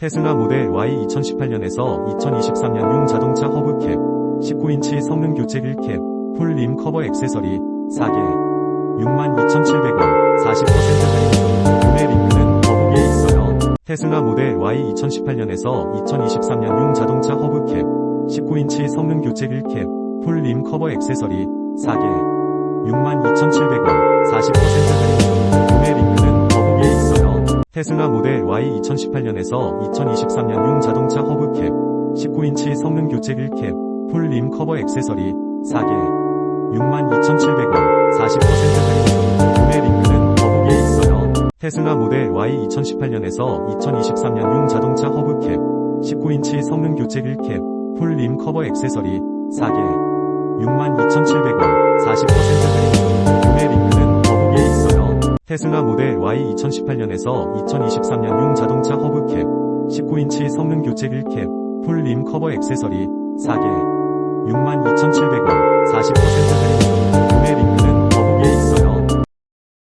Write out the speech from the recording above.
테슬라 모델 Y 2018년에서 2023년 용 자동차 허브캡, 19인치 성능 교체 1캡, 풀림 커버 액세서리 4개, 62,700원, 40% 할인, 구매 링크는 더보기에 있어요. 테슬라 모델 Y 2018년에서 2023년 용 자동차 허브캡, 19인치 성능 교체 1캡, 풀림 커버 액세서리 4개, 62,700원, 테슬라 모델 Y 2018년에서 2023년 용 자동차 허브캡, 19인치 성능 교체 1캡, 풀림 커버 액세서리 4개, 62,700원, 40% 할인, 구매 링크는 더보기에 있어요. 테슬라 모델 Y 2018년에서 2023년 용 자동차 허브캡, 19인치 성능 교체 1캡, 풀림 커버 액세서리 4개, 62,700원, 40% 할인, 테슬라 모델 Y 2018년에서 2023년 용 자동차 허브캡, 19인치 성능 교체 1캡, 풀림 커버 액세서리 4개, 62,700원, 40% 할인,